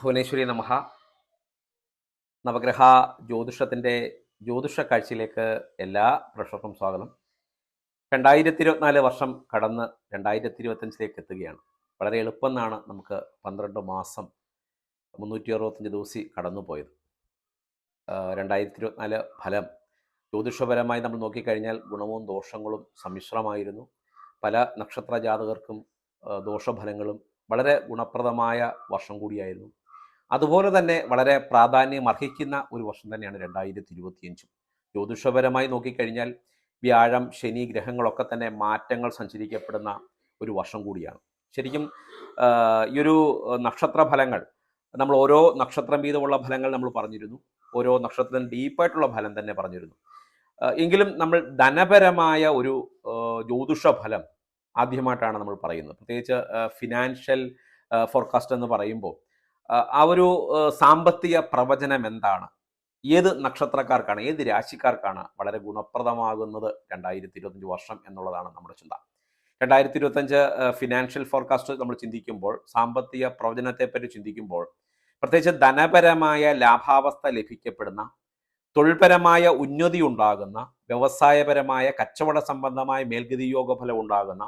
ഭുവനേശ്വരി നമഹ. നവഗ്രഹ ജ്യോതിഷത്തിന്റെ ജ്യോതിഷ കാഴ്ചയിലേക്ക് എല്ലാ പ്രഷർക്കും സ്വാഗതം. രണ്ടായിരത്തി ഇരുപത്തിനാല് വർഷം കടന്ന് രണ്ടായിരത്തി ഇരുപത്തഞ്ചിലേക്ക് എത്തുകയാണ്. വളരെ എളുപ്പം എന്നാണ് നമുക്ക് പന്ത്രണ്ട് മാസം മുന്നൂറ്റി അറുപത്തഞ്ച് ദിവസം കടന്നു പോയത് രണ്ടായിരത്തി ഇരുപത്തിനാല് ഫലം. ജ്യോതിഷപരമായി നമ്മൾ നോക്കിക്കഴിഞ്ഞാൽ ഗുണവും ദോഷങ്ങളും സമ്മിശ്രമായിരുന്നു. പല നക്ഷത്ര ജാതകർക്കും ദോഷഫലങ്ങളും വളരെ ഗുണപ്രദമായ വർഷം കൂടിയായിരുന്നു. അതുപോലെ തന്നെ വളരെ പ്രാധാന്യം അർഹിക്കുന്ന ഒരു വർഷം തന്നെയാണ് രണ്ടായിരത്തി ഇരുപത്തിയഞ്ചും ജ്യോതിഷപരമായി നോക്കിക്കഴിഞ്ഞാൽ വ്യാഴം ശനി ഗ്രഹങ്ങളൊക്കെ തന്നെ മാറ്റങ്ങൾ സഞ്ചരിക്കപ്പെടുന്ന ഒരു വർഷം കൂടിയാണ്. ശരിക്കും ഈ ഒരു നക്ഷത്ര ഫലങ്ങൾ നമ്മൾ ഓരോ നക്ഷത്രം വീതമുള്ള ഫലങ്ങൾ നമ്മൾ പറഞ്ഞിരുന്നു. ഓരോ നക്ഷത്രത്തിന് ഡീപ്പായിട്ടുള്ള ഫലം തന്നെ പറഞ്ഞിരുന്നു. എങ്കിലും നമ്മൾ ധനപരമായ ഒരു ജ്യോതിഷ ഫലം ആദ്യമായിട്ടാണ് നമ്മൾ പറയുന്നത്. പ്രത്യേകിച്ച് ഫിനാൻഷ്യൽ ഫോർകാസ്റ്റ് എന്ന് പറയുമ്പോൾ ആ, ഒരു സാമ്പത്തിക പ്രവചനം എന്താണ്? ഏത് നക്ഷത്രക്കാർക്കാണ് ഏത് രാശിക്കാർക്കാണ് വളരെ ഗുണപ്രദമാകുന്നത് രണ്ടായിരത്തി ഇരുപത്തഞ്ച് വർഷം എന്നുള്ളതാണ് നമ്മുടെ ചിന്ത. രണ്ടായിരത്തി ഇരുപത്തഞ്ച് ഫിനാൻഷ്യൽ ഫോർകാസ്റ്റ് നമ്മൾ ചിന്തിക്കുമ്പോൾ സാമ്പത്തിക പ്രവചനത്തെപ്പറ്റി ചിന്തിക്കുമ്പോൾ പ്രത്യേകിച്ച് ധനപരമായ ലാഭാവസ്ഥ ലഭിക്കപ്പെടുന്ന തൊഴിൽപരമായ ഉന്നതി ഉണ്ടാകുന്ന വ്യവസായപരമായ കച്ചവട സംബന്ധമായ മേൽഗതിയോഗ യോഗഫലം ഉണ്ടാകുന്ന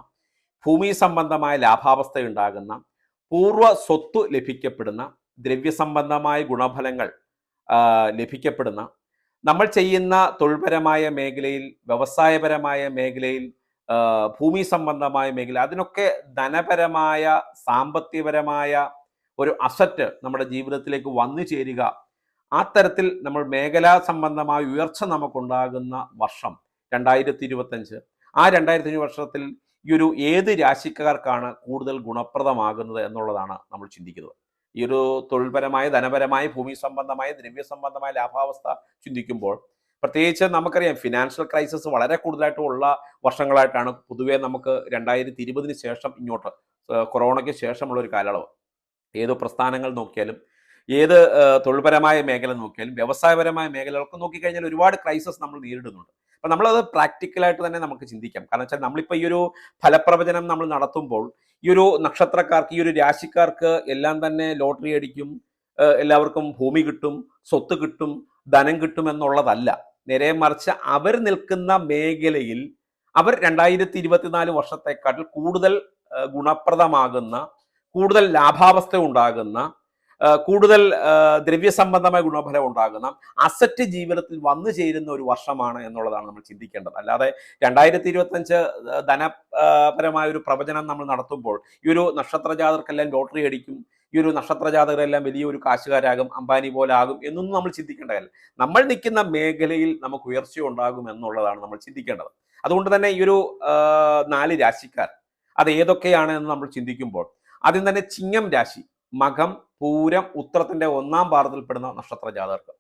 ഭൂമി സംബന്ധമായ ലാഭാവസ്ഥ ഉണ്ടാകുന്ന പൂർവ സ്വത്ത് ലഭിക്കപ്പെടുന്ന ദ്രവ്യസംബന്ധമായ ഗുണഫലങ്ങൾ ലഭിക്കപ്പെടുന്ന നമ്മൾ ചെയ്യുന്ന തൊഴിൽപരമായ മേഖലയിൽ വ്യവസായപരമായ മേഖലയിൽ ഭൂമി സംബന്ധമായ മേഖല അതിനൊക്കെ ധനപരമായ സാമ്പത്തികപരമായ ഒരു അസറ്റ് നമ്മുടെ ജീവിതത്തിലേക്ക് വന്നു ചേരുക. ആ തരത്തിൽ നമ്മൾ മേഖലാ സംബന്ധമായ ഉയർച്ച നമുക്കുണ്ടാകുന്ന വർഷം രണ്ടായിരത്തി ഇരുപത്തഞ്ച് ആ രണ്ടായിരത്തി വർഷത്തിൽ ഈ ഒരു ഏത് രാശിക്കാർക്കാണ് കൂടുതൽ ഗുണപ്രദമാകുന്നത് എന്നുള്ളതാണ് നമ്മൾ ചിന്തിക്കുന്നത്. ഈ ഒരു തൊഴിൽപരമായ ധനപരമായ ഭൂമി സംബന്ധമായ ദ്രവ്യ സംബന്ധമായ ലാഭാവസ്ഥ ചിന്തിക്കുമ്പോൾ പ്രത്യേകിച്ച് നമുക്കറിയാം ഫിനാൻഷ്യൽ ക്രൈസിസ് വളരെ കൂടുതലായിട്ട് ഉള്ള വർഷങ്ങളായിട്ടാണ് പൊതുവേ നമുക്ക് രണ്ടായിരത്തി ഇരുപതിന് ശേഷം ഇങ്ങോട്ട് കൊറോണയ്ക്ക് ശേഷമുള്ള ഒരു കാലയളവ്. ഏത് പ്രസ്ഥാനങ്ങൾ നോക്കിയാലും ഏത് തൊഴിൽപരമായ മേഖല നോക്കിയാലും വ്യവസായപരമായ മേഖലകളൊക്കെ നോക്കിക്കഴിഞ്ഞാൽ ഒരുപാട് ക്രൈസിസ് നമ്മൾ നേരിടുന്നുണ്ട്. അപ്പം നമ്മളത് പ്രാക്ടിക്കലായിട്ട് തന്നെ നമുക്ക് ചിന്തിക്കാം. കാരണം വെച്ചാൽ നമ്മളിപ്പോൾ ഈ ഒരു ഫലപ്രവചനം നമ്മൾ നടത്തുമ്പോൾ ഈ ഒരു നക്ഷത്രക്കാർക്ക് ഈ ഒരു രാശിക്കാർക്ക് എല്ലാം തന്നെ ലോട്ടറി അടിക്കും എല്ലാവർക്കും ഭൂമി കിട്ടും സ്വത്ത് കിട്ടും ധനം കിട്ടും എന്നുള്ളതല്ല. നേരെ മറിച്ച് അവർ നിൽക്കുന്ന മേഖലയിൽ അവർ രണ്ടായിരത്തി ഇരുപത്തിനാല് വർഷത്തെക്കാട്ടിൽ കൂടുതൽ ഗുണപ്രദമാകുന്ന കൂടുതൽ ലാഭാവസ്ഥ ഉണ്ടാകുന്ന കൂടുതൽ ദ്രവ്യസംബന്ധമായ ഗുണഫലം ഉണ്ടാകുന്ന അസറ്റ് ജീവിതത്തിൽ വന്നു ചേരുന്ന ഒരു വർഷമാണ് എന്നുള്ളതാണ് നമ്മൾ ചിന്തിക്കേണ്ടത്. അല്ലാതെ രണ്ടായിരത്തി ഇരുപത്തഞ്ച് ധനപരമായ ഒരു പ്രവചനം നമ്മൾ നടത്തുമ്പോൾ ഈ ഒരു നക്ഷത്ര ജാതകർക്കെല്ലാം ലോട്ടറി അടിക്കും ഈ ഒരു നക്ഷത്ര ജാതകരെല്ലാം വലിയൊരു കാശുകാരാകും അംബാനി പോലെ ആകും എന്നൊന്നും നമ്മൾ ചിന്തിക്കേണ്ടതല്ല നമ്മൾ നിൽക്കുന്ന മേഖലയിൽ നമുക്ക് ഉയർച്ച ഉണ്ടാകും എന്നുള്ളതാണ് നമ്മൾ ചിന്തിക്കേണ്ടത്. അതുകൊണ്ട് തന്നെ ഈ ഒരു നാല് രാശിക്കാർ അത് ഏതൊക്കെയാണ് എന്ന് നമ്മൾ ചിന്തിക്കുമ്പോൾ ആദ്യം തന്നെ ചിങ്ങം രാശി. മകം പൂരം ഉത്രത്തിന്റെ ഒന്നാം പാദത്തിൽപ്പെടുന്ന നക്ഷത്ര ജാതകർക്ക്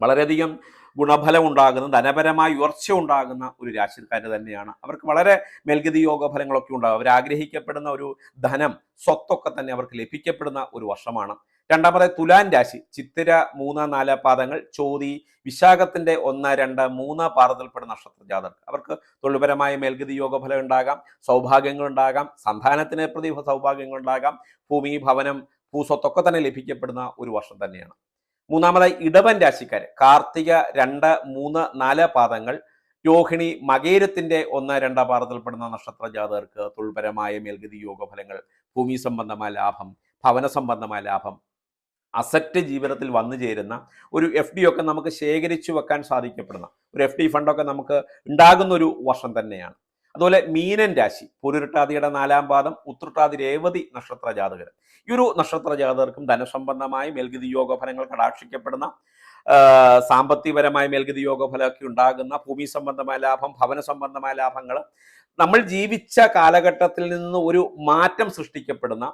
വളരെയധികം ഗുണഫലം ഉണ്ടാകുന്ന ധനപരമായ ഉയർച്ച ഉണ്ടാകുന്ന ഒരു രാശിക്കാർ തന്നെയാണ്. അവർക്ക് വളരെ മേൽഗതി യോഗ ഫലങ്ങളൊക്കെ ഉണ്ടാകും. അവർ ആഗ്രഹിക്കപ്പെടുന്ന ഒരു ധനം സ്വത്തൊക്കെ തന്നെ അവർക്ക് ലഭിക്കപ്പെടുന്ന ഒരു വർഷമാണ്. രണ്ടാമത് തുലാൻ രാശി ചിത്തിര മൂന്ന് നാല് പാദങ്ങൾ ചോതി വിശാഖത്തിന്റെ ഒന്ന് രണ്ട് മൂന്ന് പാദത്തിൽപ്പെടുന്ന നക്ഷത്ര ജാതകർക്ക് അവർക്ക് തൊഴിൽപരമായ മേൽഗതി യോഗഫലം ഉണ്ടാകാം സൗഭാഗ്യങ്ങൾ ഉണ്ടാകാം സന്താനത്തിന് പ്രതി സൗഭാഗ്യങ്ങൾ ഉണ്ടാകാം ഭൂമി ഭവനം ഭൂസ്വത്തൊക്കെ തന്നെ ലഭിക്കപ്പെടുന്ന ഒരു വർഷം തന്നെയാണ്. മൂന്നാമതായി ഇടവൻ രാശിക്കാർ കാർത്തിക രണ്ട് മൂന്ന് നാല് പാദങ്ങൾ രോഹിണി മകേരത്തിന്റെ ഒന്ന് രണ്ടാം പാദത്തിൽപ്പെടുന്ന നക്ഷത്ര ജാതകർക്ക് തൊഴിൽപരമായ മേൽഗതി യോഗഫലങ്ങൾ ഭൂമി സംബന്ധമായ ലാഭം ഭവന സംബന്ധമായ ലാഭം അസറ്റ് ജീവിതത്തിൽ വന്നു ചേരുന്ന ഒരു എഫ് ഡി ഒക്കെ നമുക്ക് ശേഖരിച്ചു വെക്കാൻ സാധിക്കപ്പെടുന്ന ഒരു എഫ് ഡി ഫണ്ടൊക്കെ നമുക്ക് ഉണ്ടാകുന്ന ഒരു വർഷം തന്നെയാണ്. അതുപോലെ മീനൻ രാശി പുനരുട്ടാതിയുടെ നാലാം പാദം ഉത്രട്ടാതി രേവതി നക്ഷത്ര ജാതകർ. ഈ ഒരു നക്ഷത്ര ജാതകർക്കും ധനസംബന്ധമായ മേൽഗതി യോഗ ഫലങ്ങൾ കടാക്ഷിക്കപ്പെടുന്ന സാമ്പത്തികപരമായ മേൽഗതി യോഗ ഫലമൊക്കെ ഉണ്ടാകുന്ന ഭൂമി സംബന്ധമായ ലാഭം ഭവന സംബന്ധമായ ലാഭങ്ങൾ നമ്മൾ ജീവിച്ച കാലഘട്ടത്തിൽ നിന്ന് ഒരു മാറ്റം സൃഷ്ടിക്കപ്പെടുന്ന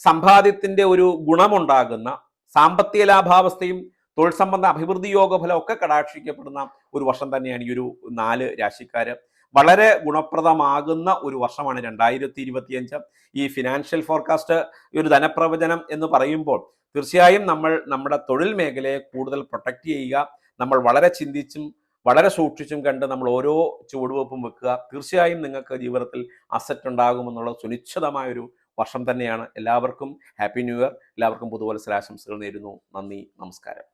സമ്പാദ്യത്തിന്റെ ഒരു ഗുണമുണ്ടാകുന്ന സാമ്പത്തിക ലാഭാവസ്ഥയും തൊഴിൽ സംബന്ധ അഭിവൃദ്ധി യോഗഫലം ഒക്കെ കടാക്ഷിക്കപ്പെടുന്ന ഒരു വർഷം തന്നെയാണ് ഈ ഒരു നാല് രാശിക്കാര് വളരെ ഗുണപ്രദമാകുന്ന ഒരു വർഷമാണ് രണ്ടായിരത്തി ഇരുപത്തിയഞ്ച് ഈ ഫിനാൻഷ്യൽ ഫോർകാസ്റ്റ് ഒരു ധനപ്രവചനം എന്ന് പറയുമ്പോൾ തീർച്ചയായും നമ്മൾ നമ്മുടെ തൊഴിൽ മേഖലയെ കൂടുതൽ പ്രൊട്ടക്റ്റ് ചെയ്യുക നമ്മൾ വളരെ ചിന്തിച്ചും വളരെ സൂക്ഷിച്ചും കണ്ട് നമ്മൾ ഓരോ ചുവടുവെപ്പും വെക്കുക. തീർച്ചയായും നിങ്ങൾക്ക് ജീവിതത്തിൽ അസറ്റ് ഉണ്ടാകുമെന്നുള്ള സുനിശ്ചിതമായൊരു വർഷം തന്നെയാണ്. എല്ലാവർക്കും ഹാപ്പി ന്യൂ ഇയർ എല്ലാവർക്കും പുതുവത്സരാശംസകൾ നേരുന്നു. നന്ദി. നമസ്കാരം.